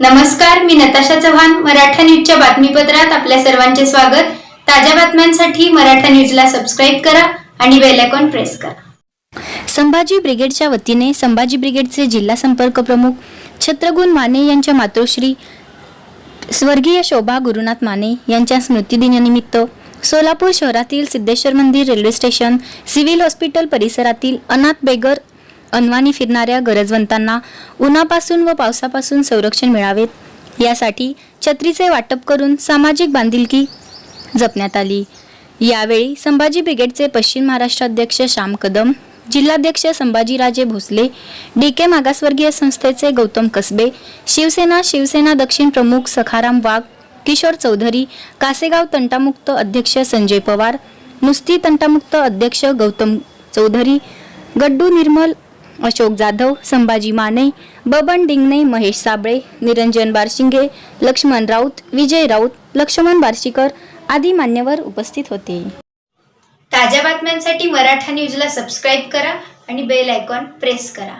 नमस्कार मी नताशा चव्हाण मराठा न्यूजच्या बातमीपत्रात आपल्या सर्वांचे स्वागत. ताज्या बातम्यांसाठी मराठा न्यूजला सबस्क्राईब करा आणि बेल आयकॉन प्रेस करा. संभाजी ब्रिगेडच्या वतीने संभाजी ब्रिगेडचे जिल्हा संपर्क प्रमुख छत्रगुण माने यांच्या मातोश्री स्वर्गीय शोभा गुरुनाथ माने यांच्या स्मृतिदिनानिमित्त सोलापूर शहरातील सिद्धेश्वर मंदिर रेल्वे स्टेशन सिव्हिल हॉस्पिटल परिसरातील अनाथ बेगर अनवाणी फिरणाऱ्या गरजवंतांना उन्हापासून व पावसापासून संरक्षण मिळावेत यासाठी छत्रीचे वाटप करून सामाजिक बांधिलकी जपण्यात आली. यावेळी संभाजी ब्रिगेडचे पश्चिम महाराष्ट्र अध्यक्ष श्याम कदम जिल्हाध्यक्ष संभाजीराजे भोसले डी के मागासवर्गीय संस्थेचे गौतम कसबे शिवसेना शिवसेना दक्षिण प्रमुख सखाराम वाघ किशोर चौधरी कासेगाव तंटामुक्त अध्यक्ष संजय पवार मुस्ती तंटामुक्त अध्यक्ष गौतम चौधरी गड्डू निर्मल अशोक जाधव संभाजी माने बबन डिंगणे महेश साबळे निरंजन बारशिंगे लक्ष्मण राऊत विजय राऊत लक्ष्मण बारशीकर आदी मान्यवर उपस्थित होते. ताज्या बातम्यांसाठी मराठा न्यूजला सबस्क्राईब करा आणि बेल आयकॉन प्रेस करा.